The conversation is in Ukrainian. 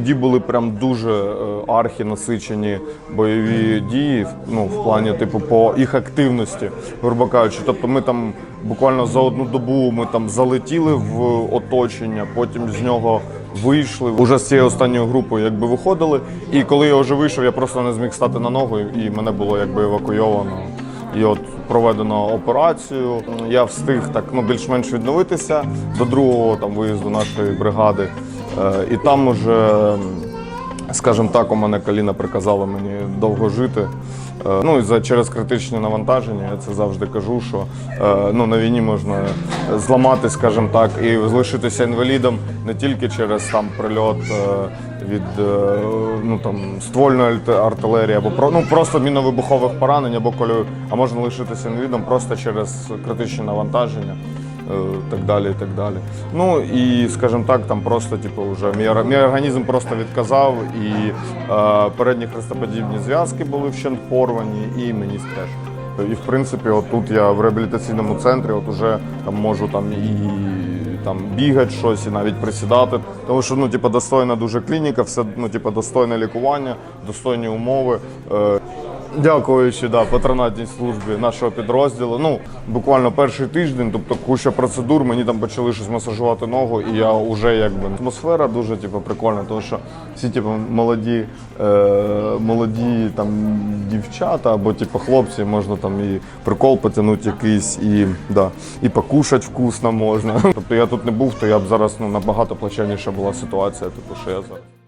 Тоді були прям дуже е, архі насичені бойові дії, ну в плані типу по їх активності, грубо кажучи. Тобто ми там буквально за одну добу ми там залетіли в оточення, потім з нього вийшли. Уже з цією останньою групою якби виходили. І коли я вже вийшов, я просто не зміг стати на ногу, і мене було якби евакуйовано. І от проведено операцію. Я встиг так ну більш-менш відновитися до другого там виїзду нашої бригади. Е, і там уже, скажімо так, у мене коліна приказало мені довго жити. Е, Ну і за через критичні навантаження, я це завжди кажу, що е, ну, на війні можна зламати, скажімо так, і залишитися інвалідом не тільки через там прильот від ну, там, ствольної артилерії або ну, просто міновибухових поранень, або коли, а можна лишитися інвалідом просто через критичні навантаження. Е, Так далі, і так далі. Ну і скажімо так, там просто типу, вже мій, мій організм просто відказав, і е, передні хрестоподібні зв'язки були вщент порвані, і мені теж. І в принципі, от тут я в реабілітаційному центрі, от уже там можу там і там бігати щось, і навіть присідати. Тому що ну, типу, достойна дуже клініка, все ну, типу, достойне лікування, достойні умови. Е, Дякуючи да, патронатній службі нашого підрозділу. Ну, буквально перший тиждень, тобто куча процедур, мені там почали щось масажувати ногу, і я вже якби атмосфера дуже типу, прикольна, тому що всі типу, молоді, е, молоді там, дівчата або типу, хлопці, можна там і прикол потягнути якийсь, і, да, і покушати вкусно можна. Тобто я тут не був, то я б зараз ну, набагато плачевніша була ситуація, типу, що я зараз.